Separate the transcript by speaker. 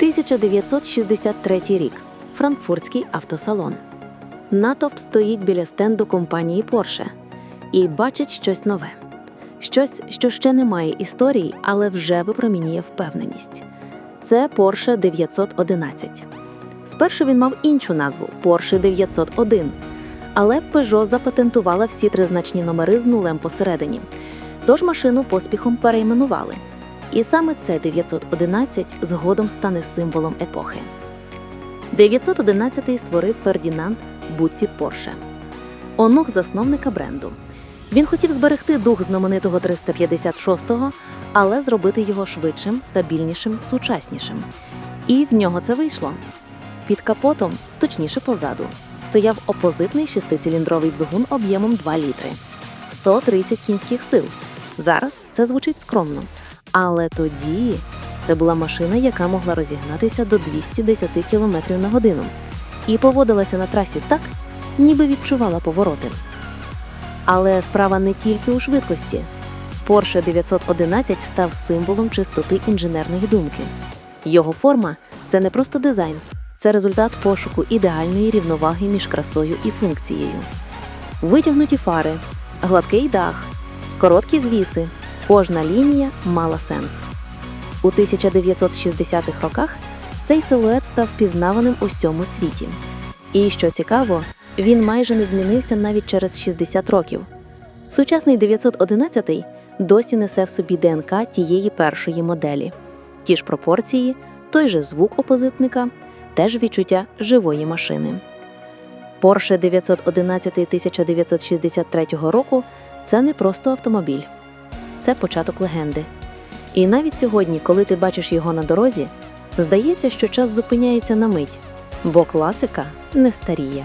Speaker 1: 1963 рік. Франкфуртський автосалон. Натовп стоїть біля стенду компанії Porsche і бачить щось нове. Щось, що ще не має історії, але вже випромінює впевненість. Це Porsche 911. Спершу він мав іншу назву Porsche 901, але Peugeot запатентувала всі тризначні номери з нулем посередині. Тож машину поспіхом перейменували. І саме це 911 згодом стане символом епохи. 911 створив Фердінанд Буці Порше, онух засновника бренду. Він хотів зберегти дух знаменитого 356-го, але зробити його швидшим, стабільнішим, сучаснішим. І в нього це вийшло. Під капотом, точніше позаду, стояв опозитний шестициліндровий двигун об'ємом 2 літри, 130 кінських сил. Зараз це звучить скромно, але тоді це була машина, яка могла розігнатися до 210 км на годину і поводилася на трасі так, ніби відчувала повороти. Але справа не тільки у швидкості. Porsche 911 став символом чистоти інженерної думки. Його форма це не просто дизайн, це результат пошуку ідеальної рівноваги між красою і функцією. Витягнуті фари, гладкий дах, короткі звіси, кожна лінія мала сенс. У 1960-х роках цей силует став впізнаваним у всьому світі. І що цікаво, він майже не змінився навіть через 60 років. Сучасний 911 досі несе в собі ДНК тієї першої моделі, ті ж пропорції, той же звук опозитника, теж відчуття живої машини. Porsche 911 1963 року це не просто автомобіль, це початок легенди. І навіть сьогодні, коли ти бачиш його на дорозі, здається, що час зупиняється на мить, бо класика не старіє.